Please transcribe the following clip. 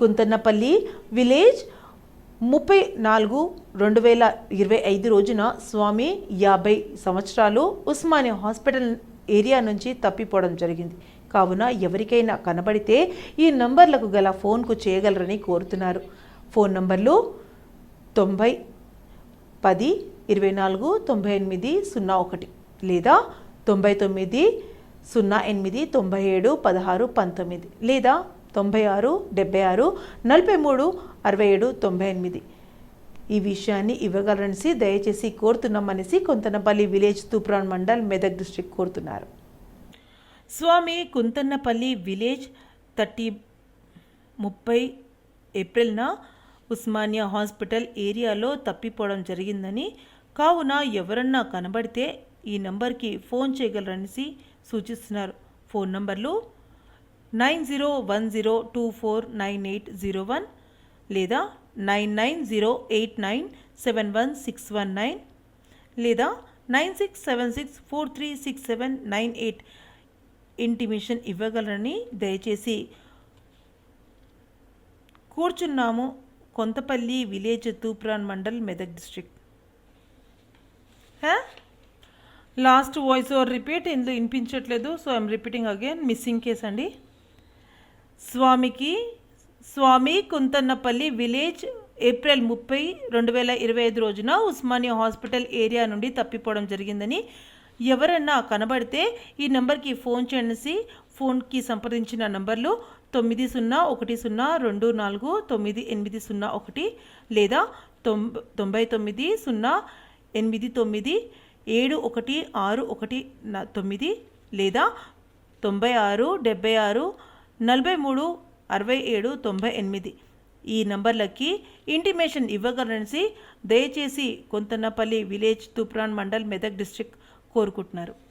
కుంతన్నపల్లి village ముప్పై నాలుగు రెండు వేల ఇరవై ఐదు రోజున స్వామి యాభై సంవత్సరాలు ఉస్మానియా హాస్పిటల్ ఏరియా నుంచి తప్పిపోవడం జరిగింది. కావున ఎవరికైనా కనబడితే ఈ నంబర్లకు గల ఫోన్కు చేయగలరని కోరుతున్నారు. ఫోన్ నంబర్లు తొంభై పది ఇరవై నాలుగు తొంభై ఎనిమిది సున్నా ఒకటి లేదా తొంభై తొమ్మిది సున్నా ఎనిమిది తొంభై ఏడు పదహారు పంతొమ్మిది లేదా తొంభై ఆరు డెబ్బై ఆరు నలభై మూడు అరవై ఏడు తొంభై ఎనిమిది. ఈ విషయాన్ని ఇవ్వగలరనేసి దయచేసి కోరుతున్నామనేసి కొంతనపల్లి విలేజ్ తూప్రాన్ మండల్ మెదక్ డిస్టిక్ కోరుతున్నారు. స్వామి కుంతన్నపల్లి విలేజ్ థర్టీ ముప్పై ఏప్రిల్న ఉస్మానియా హాస్పిటల్ ఏరియాలో తప్పిపోవడం జరిగిందని కావున ఎవరన్నా కనబడితే ఈ నంబర్కి ఫోన్ చేయగలరనేసి సూచిస్తున్నారు. ఫోన్ నంబర్లు nine zero one zero two four nine eight zero one లేదా nine nine zero eight nine seven one six one nine లేదా nine six seven six four three six seven nine eight intimation ఇవ్వగలరని దయచేసి కూర్చున్నాము Kontapalli village Toopran mandal Medak district. Last voice over repeat ఇందులో వినిపించట్లేదు so I'm repeating again missing case అండి. స్వామికి స్వామి కుంతన్నపల్లి village April ముప్పై రెండు వేల ఇరవై ఐదు రోజున ఉస్మానియా హాస్పిటల్ ఏరియా నుండి తప్పిపోవడం జరిగిందని ఎవరన్నా కనబడితే ఈ నెంబర్కి ఫోన్ చేసి ఫోన్కి సంప్రదించిన నంబర్లు తొమ్మిది సున్నా ఒకటి సున్నా రెండు నాలుగు తొమ్మిది ఎనిమిది సున్నా ఒకటి లేదా తొంభ తొంభై తొమ్మిది సున్నా ఎనిమిది తొమ్మిది ఏడు ఒకటి ఆరు ఒకటి తొమ్మిది లేదా తొంభై ఆరు డెబ్బై ఆరు నలభై మూడు అరవై ఏడు తొంభై ఎనిమిది. ఈ నంబర్లకి ఇంటిమేషన్ ఇవ్వగలరనేసి దయచేసి కొంతన్నపల్లి విలేజ్ తుప్రాన్ మండల్ మెదక్ డిస్ట్రిక్ట్ కోరుకుంటున్నారు.